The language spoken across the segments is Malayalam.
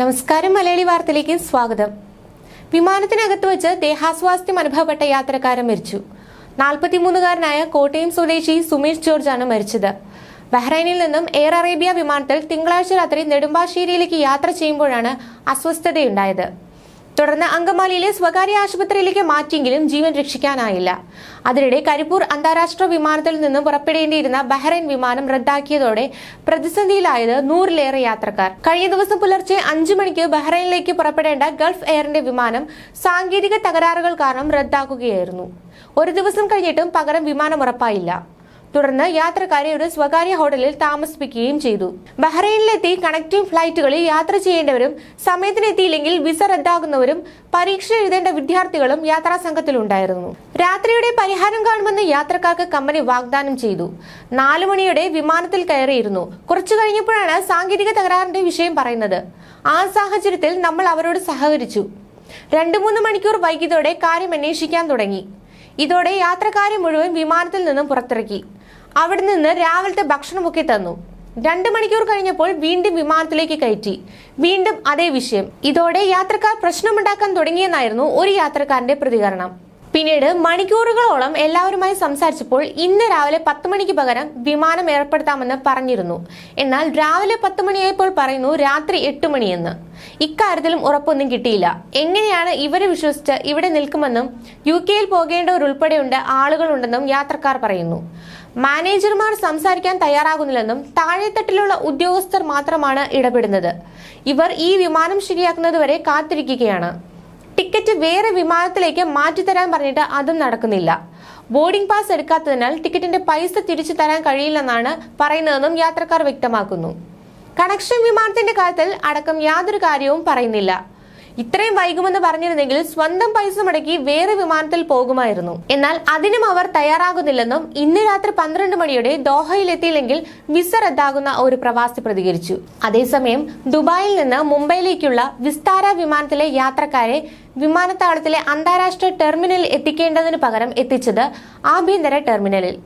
നമസ്കാരം മലയാളി വാർത്തയിലേക്ക് സ്വാഗതം. വിമാനത്തിനകത്ത് വെച്ച് ദേഹാസ്വാസ്ഥ്യം അനുഭവപ്പെട്ട യാത്രക്കാരൻ മരിച്ചു. നാൽപ്പത്തിമൂന്നുകാരനായ കോട്ടയം സ്വദേശി സുമേഷ് ജോർജാണ് മരിച്ചത്. ബഹ്റൈനിൽ നിന്നും എയർ അറേബ്യ വിമാനത്തിൽ തിങ്കളാഴ്ച രാത്രി നെടുമ്പാശ്ശേരിയിലേക്ക് യാത്ര ചെയ്യുമ്പോഴാണ് അസ്വസ്ഥതയുണ്ടായത്. തുടർന്ന് അങ്കമാലിയിലെ സ്വകാര്യ ആശുപത്രിയിലേക്ക് മാറ്റിയെങ്കിലും ജീവൻ രക്ഷിക്കാനായില്ല. അതിനിടെ കരിപ്പൂർ അന്താരാഷ്ട്ര വിമാനത്തിൽ നിന്ന് പുറപ്പെടേണ്ടിയിരുന്ന ബഹ്റൈൻ വിമാനം റദ്ദാക്കിയതോടെ പ്രതിസന്ധിയിലായത് നൂറിലേറെ യാത്രക്കാർ. കഴിഞ്ഞ ദിവസം പുലർച്ചെ അഞ്ചു മണിക്ക് ബഹ്റൈനിലേക്ക് പുറപ്പെടേണ്ട ഗൾഫ് എയറിന്റെ വിമാനം സാങ്കേതിക തകരാറുകൾ കാരണം റദ്ദാക്കുകയായിരുന്നു. ഒരു ദിവസം കഴിഞ്ഞിട്ടും പകരം വിമാനം ഉറപ്പായില്ല. തുടർന്ന് യാത്രക്കാരെ ഒരു സ്വകാര്യ ഹോട്ടലിൽ താമസിപ്പിക്കുകയും ചെയ്തു. ബഹ്റൈനിലെത്തി കണക്റ്റിംഗ് ഫ്ലൈറ്റുകളിൽ യാത്ര ചെയ്യേണ്ടവരും സമയത്തിനെത്തിയില്ലെങ്കിൽ വിസ റദ്ദാകുന്നവരും പരീക്ഷ എഴുതേണ്ട വിദ്യാർത്ഥികളും യാത്രാ സംഘത്തിലുണ്ടായിരുന്നു. രാത്രിയുടെ പരിഹാരം കാണുമെന്ന് യാത്രക്കാർക്ക് കമ്പനി വാഗ്ദാനം ചെയ്തു. നാലു മണിയുടെ വിമാനത്തിൽ കയറിയിരുന്നു. കുറച്ചു കഴിഞ്ഞപ്പോഴാണ് സാങ്കേതിക തകരാറിന്റെ വിഷയം പറയുന്നത്. ആ സാഹചര്യത്തിൽ നമ്മൾ അവരോട് സഹകരിച്ചു. രണ്ടു മൂന്ന് മണിക്കൂർ വൈകിയതോടെ കാര്യം അന്വേഷിക്കാൻ തുടങ്ങി. ഇതോടെ യാത്രക്കാരെ മുഴുവൻ വിമാനത്തിൽ നിന്നും പുറത്തിറക്കി. അവിടെ നിന്ന് രാവിലത്തെ ഭക്ഷണമൊക്കെ തന്നു. രണ്ട് മണിക്കൂർ കഴിഞ്ഞപ്പോൾ വീണ്ടും വിമാനത്തിലേക്ക് കയറ്റി. വീണ്ടും അതേ വിഷയം. ഇതോടെ യാത്രക്കാർ പ്രശ്നമുണ്ടാക്കാൻ തുടങ്ങിയെന്നായിരുന്നു ഒരു യാത്രക്കാരന്റെ പ്രതികരണം. പിന്നീട് മണിക്കൂറുകളോളം എല്ലാവരുമായി സംസാരിച്ചപ്പോൾ ഇന്ന് രാവിലെ പത്ത് മണിക്ക് പകരം വിമാനം ഏർപ്പെടുത്താമെന്ന് പറഞ്ഞിരുന്നു. എന്നാൽ രാവിലെ പത്ത് മണിയായപ്പോൾ പറയുന്നു രാത്രി എട്ട് മണിയെന്ന്. ഇക്കാര്യത്തിലും ഉറപ്പൊന്നും കിട്ടിയില്ല. എങ്ങനെയാണ് ഇവരെ വിശ്വസിച്ച് ഇവിടെ നിൽക്കുമെന്നും യു കെയിൽ പോകേണ്ടവരുൾപ്പെടെയുണ്ട് ആളുകളുണ്ടെന്നും യാത്രക്കാർ പറയുന്നു. മാനേജർമാർ സംസാരിക്കാൻ തയ്യാറാകുന്നില്ലെന്നും താഴെത്തട്ടിലുള്ള ഉദ്യോഗസ്ഥർ മാത്രമാണ് ഇടപെടുന്നത്. ഇവർ ഈ വിമാനം ശരിയാക്കുന്നതുവരെ കാത്തിരിക്കുകയാണ്. ടിക്കറ്റ് വേറെ വിമാനത്തിലേക്ക് മാറ്റിത്തരാൻ പറഞ്ഞിട്ട് അതും നടക്കുന്നില്ല. ബോർഡിംഗ് പാസ് എടുക്കാത്തതിനാൽ ടിക്കറ്റിന്റെ പൈസ തിരിച്ചു തരാൻ കഴിയില്ലെന്നാണ് പറയുന്നതെന്നും യാത്രക്കാർ വ്യക്തമാക്കുന്നു. കണക്ഷൻ വിമാനത്തിന്റെ കാര്യത്തിൽ അടക്കം യാതൊരു കാര്യവും പറയുന്നില്ല. ഇത്രയും വൈകുമെന്ന് പറഞ്ഞിരുന്നെങ്കിൽ സ്വന്തം പൈസ മുടക്കി വേറെ വിമാനത്തിൽ പോകുമായിരുന്നു. എന്നാൽ അതിനും അവർ തയ്യാറാകുന്നില്ലെന്നും ഇന്ന് രാത്രി പന്ത്രണ്ട് മണിയോടെ ദോഹയിലെത്തിയില്ലെങ്കിൽ വിസ റദ്ദാകുന്ന ഒരു പ്രവാസി പ്രതികരിച്ചു. അതേസമയം ദുബായിൽ നിന്ന് മുംബൈയിലേക്കുള്ള വിസ്താര വിമാനത്തിലെ യാത്രക്കാരെ വിമാനത്താവളത്തിലെ അന്താരാഷ്ട്ര ടെർമിനലിൽ എത്തിക്കേണ്ടതിനു പകരം എത്തിച്ചത് ആഭ്യന്തര ടെർമിനലിൽ.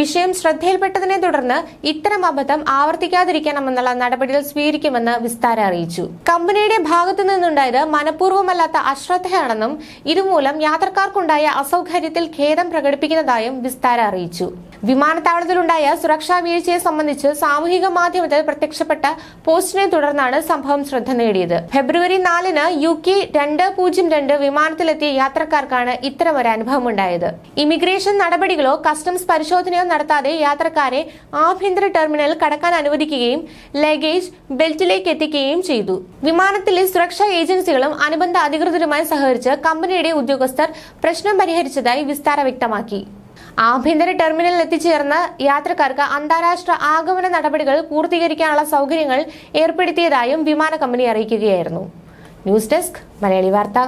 വിഷയം ശ്രദ്ധയിൽപ്പെട്ടതിനെ തുടർന്ന് ഇത്തരം അബദ്ധം ആവർത്തിക്കാതിരിക്കണമെന്നുള്ള നടപടികൾ സ്വീകരിക്കുമെന്ന് വിസ്താര അറിയിച്ചു. കമ്പനിയുടെ ഭാഗത്തു നിന്നുണ്ടായത് മനഃപൂർവമല്ലാത്ത അശ്രദ്ധയാണെന്നും ഇതുമൂലം യാത്രക്കാർക്കുണ്ടായ അസൗകര്യത്തിൽ ഖേദം പ്രകടിപ്പിക്കുന്നതായും വിസ്താര അറിയിച്ചു. വിമാനത്താവളത്തിലുണ്ടായ സുരക്ഷാ വീഴ്ചയെ സംബന്ധിച്ച് സാമൂഹിക മാധ്യമത്തിൽ പ്രത്യക്ഷപ്പെട്ട പോസ്റ്റിനെ തുടർന്നാണ് സംഭവം ശ്രദ്ധ നേടിയത്. ഫെബ്രുവരി നാലിന് യു കെ രണ്ട് പൂജ്യം രണ്ട് വിമാനത്തിലെത്തിയ യാത്രക്കാർക്കാണ് ഇത്തരമൊരു അനുഭവം ഉണ്ടായത് ഇമിഗ്രേഷൻ നടപടികളോ കസ്റ്റംസ് പരിശോധനയോ നടത്താതെ യാത്രക്കാരെ ആഭ്യന്തര ടെർമിനൽ കടക്കാൻ അനുവദിക്കുകയും ലഗേജ് ബെൽറ്റിലേക്ക് എത്തിക്കുകയും ചെയ്തു. വിമാനത്തിലെ സുരക്ഷാ ഏജൻസികളും അനുബന്ധ അധികൃതരുമായി സഹകരിച്ച് കമ്പനിയുടെ ഉദ്യോഗസ്ഥർ പ്രശ്നം പരിഹരിച്ചതായി വിസ്താര വ്യക്തമാക്കി. ആഭ്യന്തര ടെർമിനലിൽ എത്തിച്ചേർന്ന യാത്രക്കാർക്ക് അന്താരാഷ്ട്ര ആഗമന നടപടികൾ പൂർത്തീകരിക്കാനുള്ള സൗകര്യങ്ങൾ ഏർപ്പെടുത്തിയതായും വിമാന കമ്പനി അറിയിക്കുകയായിരുന്നു. ന്യൂസ് ഡെസ്ക് മലയാളി വാർത്ത.